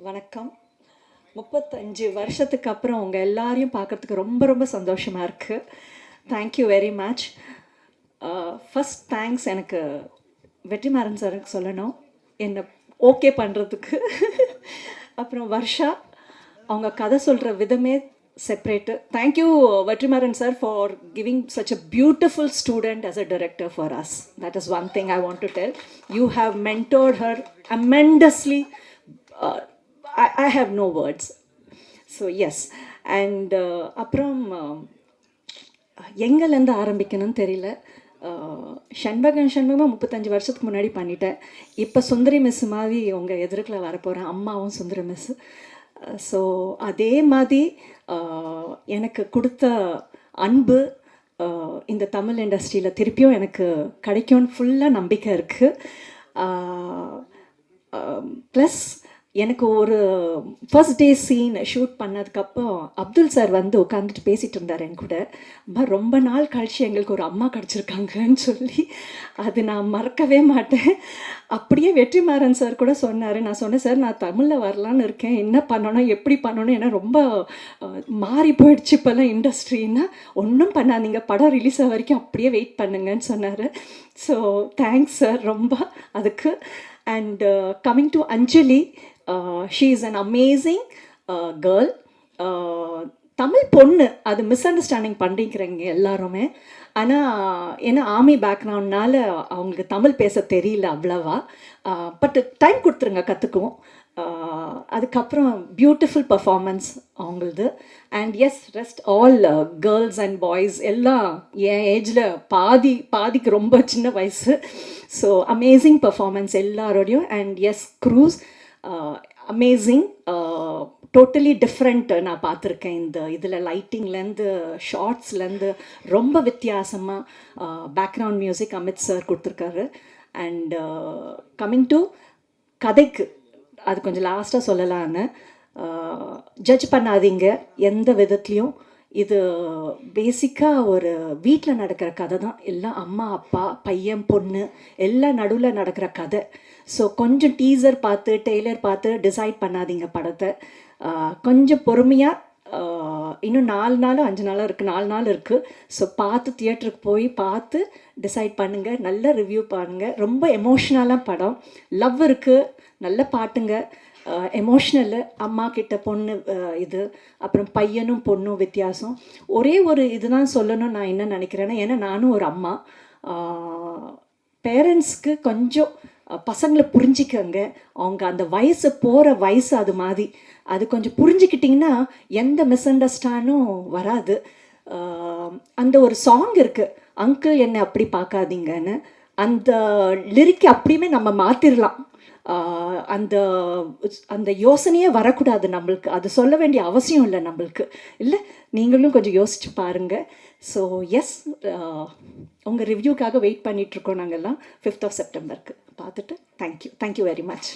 வணக்கம். முப்பத்தஞ்சு வருஷத்துக்கு அப்புறம் உங்கள் எல்லாரையும் பார்க்கறதுக்கு ரொம்ப ரொம்ப சந்தோஷமாக இருக்குது thank you very much first thanks எனக்கு வெற்றிமாறன் சாருக்கு சொல்லணும். என்னை ஓகே பண்ணுறதுக்கு அப்புறம் வர்ஷா அவங்க கதை சொல்கிற விதமே separate thank you Vetrimaaran sir for giving such a beautiful student as a director for us that is one thing I want to tell you have mentored her immensely I, I have no words. So yes. And uh, அப்புறம் um, எங்கேலேருந்து எங்கேருந்து ஆரம்பிக்கணும்னு தெரியல. Uh, ஷண்பகன் ஷண்பகமாக முப்பத்தஞ்சு வருஷத்துக்கு முன்னாடி பண்ணிட்டேன். இப்போ சுந்தரி மிஸ் மாதிரி உங்கள் எதிர்க்கில் வரப்போகிறேன் அம்மாவும் சுந்தரி மிஸ் ஸோ uh, அதே மாதிரி uh, எனக்கு கொடுத்த அன்பு இந்த தமிழ் இண்டஸ்ட்ரியில் திருப்பியும் எனக்கு கிடைக்கும்னு ஃபுல்லாக நம்பிக்கை இருக்குது ப்ளஸ் um, எனக்கு ஒரு ஃபர்ஸ்ட் டே சீன் ஷூட் பண்ணதுக்கப்புறம் அப்துல் சார் வந்து உட்காந்துட்டு பேசிகிட்டு இருந்தார் என் கூட. அம்மா ரொம்ப நாள் கழிச்சு எங்களுக்கு ஒரு அம்மா கிடச்சிருக்காங்கன்னு சொல்லி அது நான் மறக்கவே மாட்டேன். அப்படியே வெற்றிமாறன் சார் கூட சொன்னார். நான் சொன்னேன் சார் நான் தமிழில் வரலான்னு இருக்கேன். என்ன பண்ணணும் எப்படி பண்ணணும்? ஏன்னா ரொம்ப மாறி போயிடுச்சு இப்போல்லாம் இண்டஸ்ட்ரின்னா. ஒன்றும் பண்ணாதீங்க. படம் ரிலீஸ் ஆக வரைக்கும் அப்படியே வெயிட் பண்ணுங்கன்னு சொன்னார். ஸோ தேங்க்ஸ் சார் ரொம்ப. அதுக்கு and coming to Anjali she is an amazing girl Tamil பொண்ணு. அது மிஸ் அண்டர்ஸ்டாண்டிங் பண்ணிக்கிறீங்க எல்லாருமே ஆனால் ஏன்னா ஆர்மி பேக்ரவுண்ட்னால அவங்களுக்கு தமிழ் பேச தெரியல அவ்வளவா. Uh, பட் டைம் கொடுத்துருங்க கற்றுக்குவோம் uh, அதுக்கப்புறம் பியூட்டிஃபுல் பர்ஃபார்மன்ஸ் அவங்களது. And as rest all girls and boys எல்லாம் என் ஏஜில் பாதி பாதிக்கு ரொம்ப சின்ன வயசு. ஸோ அமேசிங் பர்ஃபார்மன்ஸ் எல்லாரோடையும். And his crew's amazing totally different நான் பார்த்துருக்கேன். இந்த இதில் லைட்டிங்லேருந்து ஷார்ட்ஸ்லேருந்து ரொம்ப வித்தியாசமாக பேக்ரவுண்ட் மியூசிக் அமித் சார் கொடுத்துருக்காரு. அண்ட் கம்மிங் uh, டு கதைக்கு அது கொஞ்சம் லாஸ்ட்டாக சொல்லலான்னு ஜட்ஜ் uh, பண்ணாதீங்க எந்த விதத்துலேயும் இது பேசிக்காக ஒரு வீட்டில் நடக்கிற கதை தான். எல்லாம் அம்மா அப்பா பையன் பொண்ணு எல்லாம் நடுவில் நடக்கிற கதை. ஸோ கொஞ்சம் டீசர் பார்த்து டெய்லர் பார்த்து டிசைட் பண்ணாதீங்க படத்தை. கொஞ்சம் பொறுமையாக இன்னும் நாலு நாளும் அஞ்சு நாளும் இருக்குது நாலு நாள் இருக்குது ஸோ பார்த்து தியேட்டருக்கு போய் பார்த்து டிசைட் பண்ணுங்கள் நல்ல ரிவ்யூ பண்ணுங்கள் ரொம்ப எமோஷ்னலாக படம். லவ் இருக்குது நல்ல பாட்டுங்க. எமோஷ்னலு அம்மா கிட்ட பொண்ணு இது அப்புறம் பையனும் பொண்ணும் வித்தியாசம். ஒரே ஒரு இதுதான் சொல்லணும் நான் என்ன நினைக்கிறேன்னா ஏன்னா நானும் ஒரு அம்மா. பேரண்ட்ஸ்க்கு கொஞ்சம் பசங்களை புரிஞ்சிக்கங்க. அவங்க அந்த வயசு போகிற வயசு அது மாதிரி. அது கொஞ்சம் புரிஞ்சுக்கிட்டிங்கன்னா எந்த மிஸ் அண்டர்ஸ்டாண்டும் வராது அந்த ஒரு சாங் இருக்குது அங்கிள் என்னை அப்படி பார்க்காதீங்கன்னு. அந்த லிரிக்கை அப்படியுமே நம்ம மாற்றிடலாம் அந்த அந்த யோசனையே வரக்கூடாது நம்மளுக்கு. அது சொல்ல வேண்டிய அவசியம் இல்லை நம்மளுக்கு. இல்லை நீங்களும் கொஞ்சம் யோசிச்சு பாருங்கள் ஸோ எஸ் உங்கள் ரிவ்யூக்காக வெயிட் பண்ணிகிட்ருக்கோம் நாங்கள்லாம் ஃபிஃப்த் ஆஃப் செப்டம்பருக்கு பார்த்துட்டு தேங்க்யூ தேங்க்யூ வெரி மச்